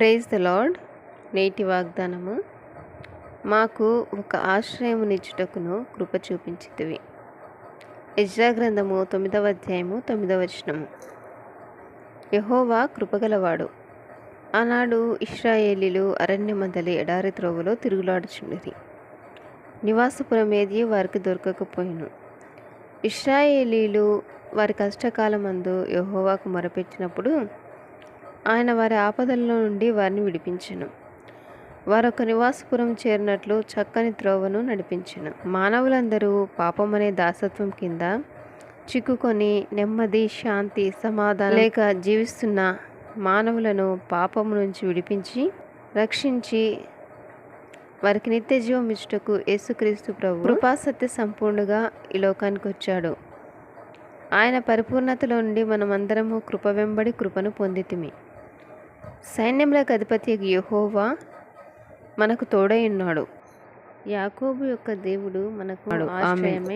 Praise the lord. నేటి వాగ్దానము మాకు ఒక ఆశ్రయమునిచ్చుటకును కృప చూపించితివి. యజ్రా గ్రంథము తొమ్మిదవ అధ్యాయము తొమ్మిదవ వచనము. యహోవా కృపగలవాడు. ఆనాడు ఇస్రాయేలీలు అరణ్యమందలి ఎడారి త్రోవలో తిరుగులాడుచుండిరి. నివాసపురం ఏది వారికి దొరకకపోయిను. ఇస్రాయేలీలు వారి కష్టకాలమందు యహోవాకు మొరపెట్టినప్పుడు ఆయన వారి ఆపదల్లో నుండి వారిని విడిపించను. వారొక నివాసపురం చేరినట్లు చక్కని త్రోవను నడిపించిన. మానవులందరూ పాపమనే దాసత్వం కింద చిక్కుకొని నెమ్మది శాంతి సమాధానం లేక జీవిస్తున్న మానవులను పాపము నుంచి విడిపించి రక్షించి వారికి నిత్య జీవం ఇచ్చుటకు యేసుక్రీస్తు ప్రభు కృపాసత్య సంపూర్ణగా ఈ లోకానికి వచ్చాడు. ఆయన పరిపూర్ణతలో నుండి మనమందరము కృప వెంబడి కృపను పొందితిమి. సైన్యములకు అధిపతి యెహోవా మనకు తోడై ఉన్నాడు. యాకోబు యొక్క దేవుడు మనకు ఆశ్రయమై